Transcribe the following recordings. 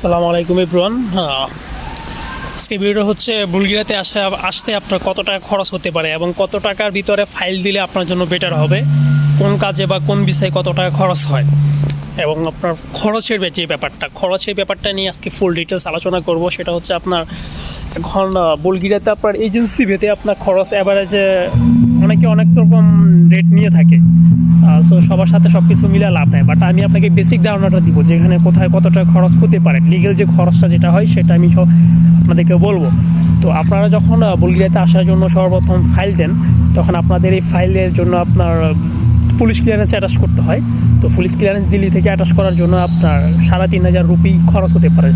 আসসালামু আলাইকুম ইব্রুয়ান আজকে ভিডিও হচ্ছে বুলগিরাতে আসে, আসতে আপনার কত টাকা খরচ হতে পারে এবং কত টাকার ভিতরে ফাইল দিলে আপনার জন্য বেটার হবে, কোন কাজে বা কোন বিষয়ে কত টাকা খরচ হয়, এবং আপনার খরচের যে ব্যাপারটা, খরচের ব্যাপারটা নিয়ে আজকে ফুল ডিটেলস আলোচনা করব, সেটা হচ্ছে আপনার এখন বুলগিরাতে আপনার এজেন্সি ভেদে আপনার খরচ অ্যাভারেজে অনেকে অনেক রকম রেট নিয়ে থাকে। সো সবার সাথে সব কিছু মিলে লাভ নেয় বাট আমি আপনাকে বেসিক ধারণাটা দিব, যেখানে কোথায় কতটা খরচ হতে পারে। লিগেল যে খরচটা যেটা হয়, সেটা আমি সব আপনাদেরকে বলব। তো আপনারা যখন বুলগেরিয়াতে আসার জন্য সর্বপ্রথম ফাইল দেন, তখন আপনাদের এই ফাইলের জন্য আপনার পুলিশ ক্লিয়ারেন্স অ্যাটাচ করতে হয়। তো পুলিশ ক্লিয়ারেন্স দিল্লি থেকে অ্যাটাচ করার জন্য আপনার সাড়ে তিন হাজার রুপি খরচ হতে পারে।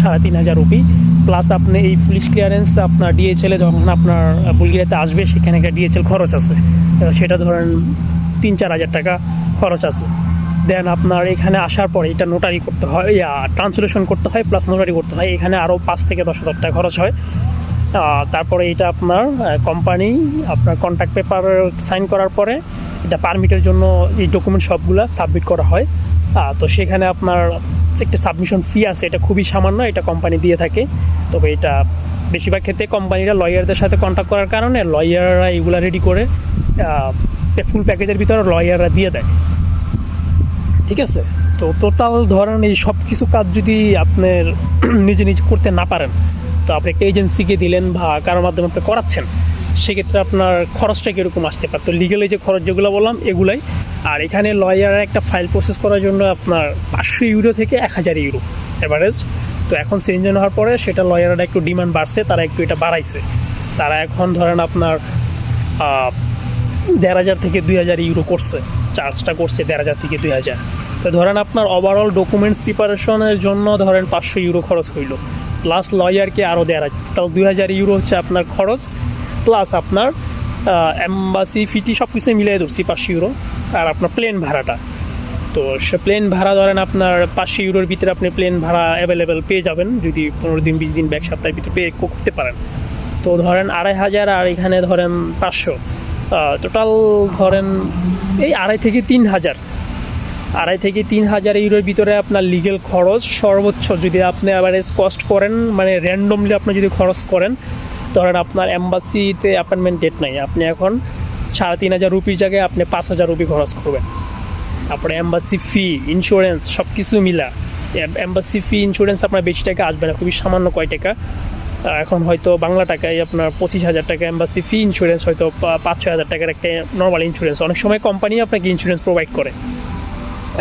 সাড়ে তিন হাজার রুপি। প্লাস আপনি এই পুলিশ ক্লিয়ারেন্স আপনার ডিএচএলে যখন আপনার বুলগেরিয়াতে আসবে, সেখানে একটা ডিএচএল খরচ আছে। সেটা ধরেন তিন চার হাজার টাকা খরচ আছে। দেন আপনার এখানে আসার পরে এটা নোটারি করতে হয়, ইয়া ট্রান্সলেশন করতে হয় প্লাস নোটারি করতে হয়। এখানে আরও পাঁচ থেকে দশ হাজার টাকা খরচ হয়। তারপরে এটা আপনার কোম্পানি আপনার কন্ট্যাক্ট পেপার সাইন করার পরে এটা পারমিটের জন্য এই ডকুমেন্ট সবগুলো সাবমিট করা হয়। তো সেখানে আপনার একটা সাবমিশন ফি আছে, এটা খুবই সামান্য, এটা কোম্পানি দিয়ে থাকে। তবে এটা বেশিরভাগ ক্ষেত্রে কোম্পানিরা লয়ারদের সাথে কন্ট্যাক্ট করার কারণে লয়াররা এগুলো রেডি করে ফুল প্যাকেজের ভিতরে লয়াররা দিয়ে দেয়। ঠিক আছে? তো টোটাল ধরেন এই সব কিছু কাজ যদি আপনার নিজে নিজে করতে না পারেন, তো আপনি একটা এজেন্সিকে দিলেন বা কারোর মাধ্যমে আপনি করাচ্ছেন, সেক্ষেত্রে আপনার খরচটা কীরকম আসতে পারে? তো লিগেলে যে খরচ যেগুলো বললাম, এগুলাই। আর এখানে লয়ার একটা ফাইল প্রসেস করার জন্য আপনার পাঁচশো ইউরো থেকে এক হাজার ইউরো অ্যাভারেজ তো এখন চেঞ্জ হওয়ার পরে সেটা লয়াররা একটু ডিমান্ড বাড়ছে, তারা একটু এটা বাড়াইছে। তারা এখন ধরেন আপনার দেড় হাজার থেকে দুই হাজার ইউরো করছে চার্জটা করছে দেড় হাজার থেকে দুই হাজার। তো ধরেন আপনার ওভারঅল ডকুমেন্টস প্রিপারেশনের জন্য ধরেন পাঁচশো ইউরো খরচ হইল। প্লাস লয়ারকে আরও দেড় হাজার টোটাল দুই হাজার ইউরো হচ্ছে আপনার খরচ প্লাস আপনার অ্যাম্বাসি ফিটি সব কিছু মিলিয়ে ধরছি পাঁচশো ইউরো আর আপনার প্লেন ভাড়াটা। তো সে প্লেন ভাড়া ধরেন আপনার পাঁচশো ইউরোর ভিতরে আপনি প্লেন ভাড়া অ্যাভেলেবেল পেয়ে যাবেন, যদি পনেরো দিন, বিশ দিন বা সপ্তাহের ভিতরে পে করতে পারেন। তো ধরেন আড়াই হাজার আর এখানে ধরেন পাঁচশো। টোটাল ধরেন এই আড়াই থেকে তিন হাজার। আড়াই থেকে তিন হাজার ইউরোর ভিতরে আপনার লিগেল খরচ সর্বোচ্চ যদি আপনি অ্যাভারেজ কস্ট করেন মানে র্যান্ডমলি আপনি যদি খরচ করেন, ধরেন আপনার অ্যাম্বাসিতে অ্যাপয়েন্টমেন্ট ডেট নাই। আপনি এখন সাড়ে তিন হাজার রুপির জায়গায় আপনি পাঁচ হাজার রুপি খরচ করবেন। তারপরে অ্যাম্বাসি ফি ইন্স্যুরেন্স সব কিছু মিলা অ্যাম্বাসি ফি ইন্স্যুরেন্স আপনার বেশি টাকা আসবে না, খুবই সামান্য কয় টাকা। এখন হয়তো বাংলা টাকায় আপনার পঁচিশ হাজার টাকা অ্যাম্বাসি ফি ইন্স্যুরেন্স হয়তো পাঁচ, ছয় হাজার টাকার একটা নর্মাল ইন্স্যুরেন্স অনেক সময় কোম্পানি আপনাকে ইন্স্যুরেন্স প্রোভাইড করে।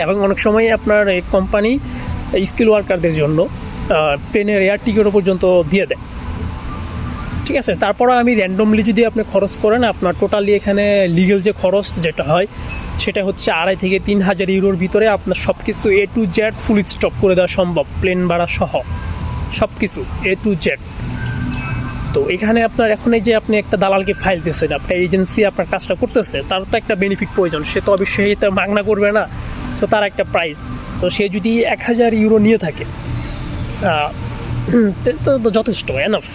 এবং অনেক সময় আপনার এই কোম্পানি স্কিল ওয়ার্কারদের জন্য প্লেনের এয়ার টিকিটও পর্যন্ত দিয়ে দেয়। ঠিক আছে? তারপরে আমি র্যান্ডমলি যদি আপনি খরচ করেন, আপনার টোটালি এখানে লিগেল যে খরচ যেটা হয়, সেটা হচ্ছে আড়াই থেকে তিন হাজার ইউরোর ভিতরে আপনার সব কিছু A to Z full stop করে দেওয়া সম্ভব প্লেন ভাড়া সহ। সব কিছু এ টু জেড তো এখানে আপনার এখন এই যে আপনি একটা দালালকে ফাইল দিয়েছেন, আপনার এজেন্সি আপনার কাজটা করতেছে, তার তো একটা বেনিফিট প্রয়োজন। সে তো অবশ্যই এটা মাগনা করবে না। তো তার একটা প্রাইস তো সে যদি এক হাজার ইউরো নিয়ে থাকে তো তো যথেষ্ট এনাফ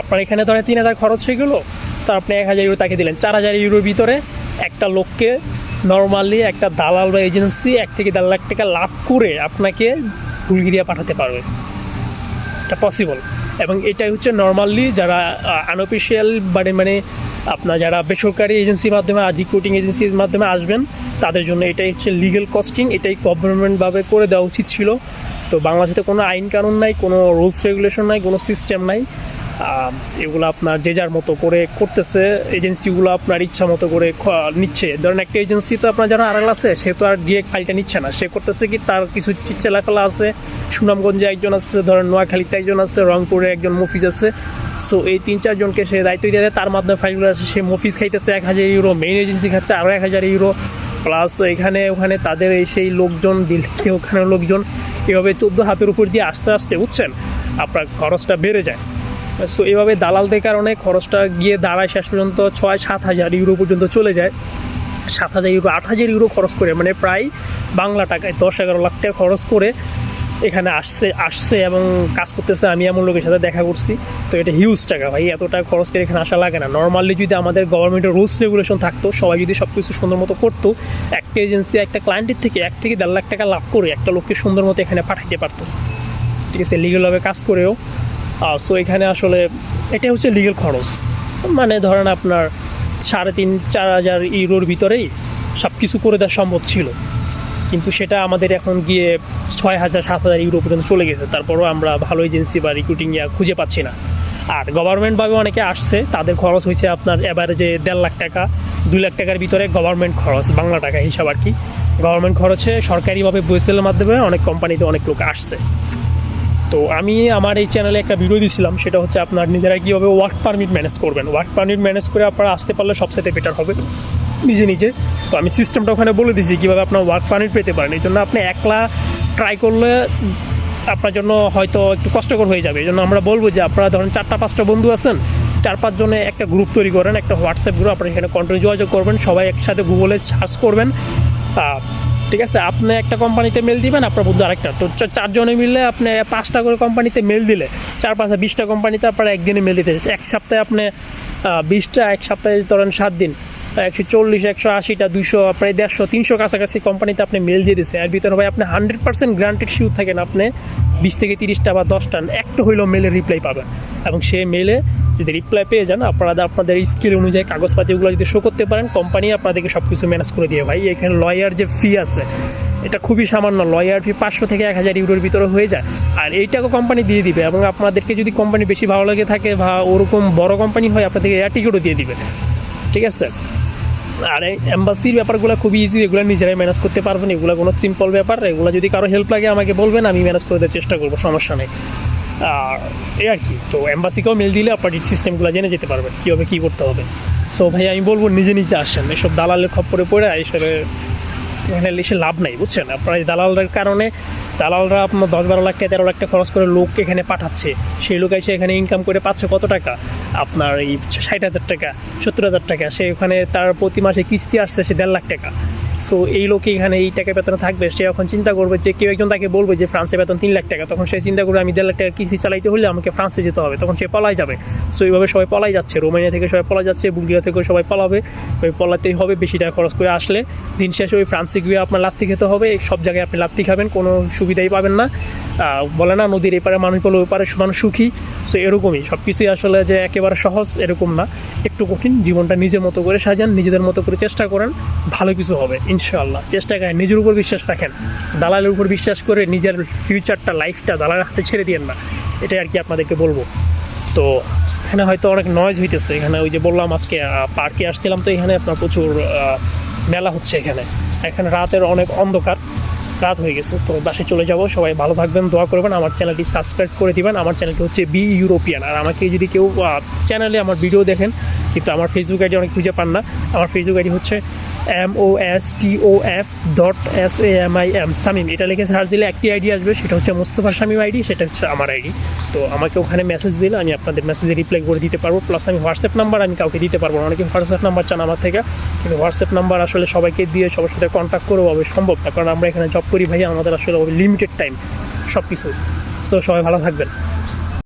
আপনার এখানে ধরেন তিন হাজার খরচ হয়ে গেলো, তো আপনি এক হাজার ইউরো তাকে দিলেন। চার হাজার ইউরোর ভিতরে একটা লোককে নর্মালি একটা দালাল বা এজেন্সি এক থেকে দেড় লাখ টাকা লাভ করে আপনাকে বুলগেরিয়া পাঠাতে পারবে। এটা পসিবল এবং এটাই হচ্ছে নর্মালি যারা আনঅফিসিয়াল মানে মানে আপনার যারা বেসরকারি এজেন্সির মাধ্যমে রিক্রুটিং এজেন্সির মাধ্যমে আসবেন, তাদের জন্য এটাই হচ্ছে লিগেল কস্টিং এটাই গভর্নমেন্টভাবে করে দেওয়া উচিত ছিল। তো বাংলাদেশে কোনো আইন কানুন নাই, কোনো রুলস রেগুলেশন নাই, কোনো সিস্টেম নাই। এগুলো আপনার যে যার মতো করে করতেছে এজেন্সিগুলো আপনার ইচ্ছা মতো করে নিচ্ছে। ধরেন একটা এজেন্সি তো আপনার যারা আড়াল আছে, সে তো আর ডিরেক্ট ফাইলটা নিচ্ছে না। সে করতেছে কি, তার কিছু চিচ্ছেলাফেলা আছে, সুনামগঞ্জে একজন আছে, ধরেন নোয়াখালীতে একজন আছে, রংপুরে একজন মফিজ আছে। সো এই তিন চারজনকে সে দায়িত্ব দিয়ে দেয়, তার মাধ্যমে ফাইলগুলো আছে, সে মফিজ খাইতেছে এক হাজার ইউরো মেইন এজেন্সি খাচ্ছে আরও এক হাজার ইউরো প্লাস এখানে, ওখানে তাদের এই সেই লোকজন, দিল্লিতে ওখানে লোকজন, এভাবে চোদ্দ হাতের উপর দিয়ে আস্তে আস্তে, বুঝছেন? আপনার খরচটা বেড়ে যায়। সো এভাবে দালালদের কারণে খরচটা গিয়ে দাঁড়ায় শেষ পর্যন্ত ছয়, সাত হাজার ইউরো পর্যন্ত চলে যায়। সাত হাজার ইউরো আট হাজার ইউরো খরচ করে মানে প্রায় বাংলা টাকায় দশ, এগারো লাখ টাকা খরচ করে এখানে আসছে আসছে এবং কাজ করতেছে। আমি এমন লোকের সাথে দেখা করছি। তো এটা হিউজ টাকা ভাই, এত টাকা খরচ করে এখানে আসা লাগে না। নর্মালি যদি আমাদের গভর্নমেন্টের রুলস রেগুলেশন থাকতো, সবাই যদি সব কিছু সুন্দর মতো করতো, একটা এজেন্সি একটা ক্লায়েন্টের থেকে এক থেকে দেড় লাখ টাকা লাভ করে একটা লোককে সুন্দর মতো এখানে পাঠাইতে পারতো। ঠিক আছে লিগেলভাবে কাজ করেও। সো এখানে আসলে এটা হচ্ছে লিগেল খরচ। মানে ধরেন আপনার সাড়ে তিন, চার হাজার ইউরোর ভিতরেই সব কিছু করে দেওয়া সম্ভব ছিল। কিন্তু সেটা আমাদের এখন গিয়ে ছয় হাজার, সাত হাজার ইউরো পর্যন্ত চলে গেছে। তারপরও আমরা ভালো এজেন্সি বা রিক্রুটিং ইয়া খুঁজে পাচ্ছি না। আর গভর্নমেন্টভাবে অনেকে আসছে, তাদের খরচ হয়েছে আপনার এবারে যে দেড় লাখ টাকা, দুই লাখ টাকার ভিতরে গভর্নমেন্ট খরচ, বাংলা টাকা হিসাব আর কি। গভর্নমেন্ট খরচে সরকারিভাবে বইসেলের মাধ্যমে অনেক কোম্পানিতে অনেক লোক আসছে। তো আমি আমার এই চ্যানেলে একটা ভিডিও দিয়েছিলাম সেটা হচ্ছে আপনার নিজেরা কীভাবে ওয়ার্ক পারমিট ম্যানেজ করবেন। ওয়ার্ক পারমিট ম্যানেজ করে আপনারা আসতে পারলে সবচেয়ে বেটার হবে নিজে নিজে। তো আমি সিস্টেমটা ওখানে বলে দিয়েছি, কীভাবে আপনার ওয়ার্ক পারমিট পেতে পারেন। এই জন্য আপনি একলা ট্রাই করলে আপনার জন্য হয়তো একটু কষ্টকর হয়ে যাবে। এই জন্য আমরা বলব যে আপনারা ধরেন চারটা, পাঁচটা বন্ধু আছেন চার পাঁচজনে একটা গ্রুপ তৈরি করেন, একটা হোয়াটসঅ্যাপ গ্রুপ আপনারা এখানে কন্টিনিউ যোগাযোগ করবেন, সবাই একসাথে গুগলে সার্চ করবেন। ঠিক আছে? আপনি একটা কোম্পানিতে মেল দিবেন, আপনার বুদ্ধ আরেকটা। তো চারজনে মিললে আপনি পাঁচটা করে কোম্পানিতে মেল দিলে চার পাঁচটা বিশটা কোম্পানিতে আপনার একদিনে মেল দিতে এক সপ্তাহে আপনি বিশটা, এক সপ্তাহে ধরেন সাত দিন। একশো চল্লিশ, একশো আশিটা, দুইশো, প্রায় দেড়শো, তিনশো কাছাকাছি কোম্পানিতে আপনি মেল দিয়ে দিচ্ছেন এর ভিতরে ভাই আপনি হান্ড্রেড পার্সেন্ট গ্রান্টেড শিউ থাকেন, আপনি বিশ থেকে তিরিশটা বা দশটা, একটা হইলেও মেলে রিপ্লাই পাবেন। এবং সে মেলে যদি রিপ্লাই পেয়ে যান, আপনারা আপনাদের স্কিল অনুযায়ী কাগজপাতিগুলো যদি শো করতে পারেন কোম্পানি আপনাদেরকে সব কিছু ম্যানেজ করে দিয়ে। ভাই, এখানে লয়ার যে ফি আছে, এটা খুবই সামান্য। লয়ার ফি পাঁচশো থেকে এক হাজার ইউরোর ভিতরে হয়ে যায়। আর এইটাকে কোম্পানি দিয়ে দিবে এবং আপনাদেরকে যদি কোম্পানি বেশি ভালো লাগে থাকে বা ওরকম বড় কোম্পানি হয়, আপনাদেরকে এয়ার টিকিটও দিয়ে দিবে। ঠিক আছে? আর এই এম্বাসির ব্যাপারগুলো খুবই ইজি এগুলো নিজেরাই ম্যানেজ করতে পারবেন, এগুলো কোনো সিম্পল ব্যাপার। এগুলো যদি কারও হেল্প লাগে, আমাকে বলবেন, আমি ম্যানেজ করে দেওয়ার চেষ্টা করব, সমস্যা নেই। আর এই আর কি, তো এম্বাসিকেও মেল দিলে আপনার সিস্টেমগুলো জেনে যেতে পারবেন কীভাবে কী করতে হবে। সো ভাই আমি বলব, নিজে নিজে আসেন, এসব দালালের খপ্পরে পড়ে এসবে এখানে এসে লাভ নাই, বুঝছেন? আপনার এই দালালদের কারণে দালালরা আপনার দশ বারো লাখ টাকা তেরো লাখ টাকা খরচ করে লোক এখানে পাঠাচ্ছে। সেই লোক এসে এখানে ইনকাম করে পাচ্ছে কত টাকা? আপনার এই ষাট হাজার টাকা, সত্তর হাজার টাকা। সে ওখানে তার প্রতি মাসে কিস্তি আসতেছে দেড় লাখ টাকা। সো এই লোকে এখানে এই টাকা বেতনে থাকবে। সে এখন চিন্তা করবে যে কেউ একজন তাকে বলবে যে ফ্রান্সে বেতন তিন লাখ টাকা। তখন সে চিন্তা করবে, আমি দেড় লাখ টাকা কিস্তি চালাইতে হলে আমাকে ফ্রান্সে যেতে হবে। তখন সে পলাই যাবে। সো এইভাবে সবাই পলাই যাচ্ছে। রোমানিয়া থেকে সবাই পলাই যাচ্ছে, বুলগেরিয়া থেকে সবাই পলাবে। ওই পলাতেই হবে, বেশি টাকা খরচ করে আসলে। দিন শেষে ওই ফ্রান্সে গিয়ে আপনার লাত্তি খেতে হবে। সব জায়গায় আপনি লাত্তি খাবেন, কোনো সুবিধাই পাবেন না। বলে না, নদীর এপারে মানুষ বলে, ওই পারে মানুষ সুখী। সো এরকমই। সব কিছুই আসলে যে একেবারে সহজ, এরকম না। একটু কঠিন, জীবনটা নিজের মতো করে সাজান, নিজেদের মতো করে চেষ্টা করেন। ভালো কিছু হবে। ইনশাআল্লাহ। চেষ্টা করেন নিজের উপর বিশ্বাস রাখেন। দালালের উপর বিশ্বাস করে নিজের ফিউচারটা লাইফটা দালালের হাতে ছেড়ে দিয়েন না। এটাই আর কি আপনাদেরকে বলব। তো, এখানে হয়তো অনেক নয়েজ হইতেছে। এখানে ওই যে বললাম আজকে পার্কে আসছিলাম তো এখানে আপনার প্রচুর মেলা হচ্ছে এখানে। এখানে রাতের অনেক অন্ধকার। রাত হয়ে গেছে। তো বাসে চলে যাব। সবাই ভালো থাকবেন, দোয়া করবেন। আমার চ্যানেলটি সাবস্ক্রাইব করে দিবেন। আমার চ্যানেলটি হচ্ছে বি ইউরোপিয়ান আর আমাকে যদি কেউ চ্যানেলে আমার ভিডিও দেখেন, কিন্তু আমার ফেসবুক আইডি অনেক খুঁজে পান না। আমার ফেসবুক আইডি হচ্ছে M O S T O F dot S A M I M Samim এটা লিখে সার্চ দিলে একটি আইডি আসবে, সেটা হচ্ছে মুস্তফা শামিম আইডি সেটা হচ্ছে আমার আইডি তো আমাকে ওখানে মেসেজ দিলে আমি আপনাদের মেসেজে রিপ্লাই করে দিতে পারব প্লাস আমি হোয়াটসঅ্যাপ নাম্বার আমি কাউকে দিতে পারব অনেকে হোয়াটসঅ্যাপ নাম্বার চান আমার থেকে, কিন্তু হোয়াটসঅ্যাপ নাম্বার আসলে সবাইকে দিয়ে সবার সাথে কন্ট্যাক্ট করেও হবে সম্ভব না, কারণ আমরা এখানে জব করি ভাই আমাদের আসলে লিমিটেড টাইম সব কিছু সো সবাই ভালো থাকবেন।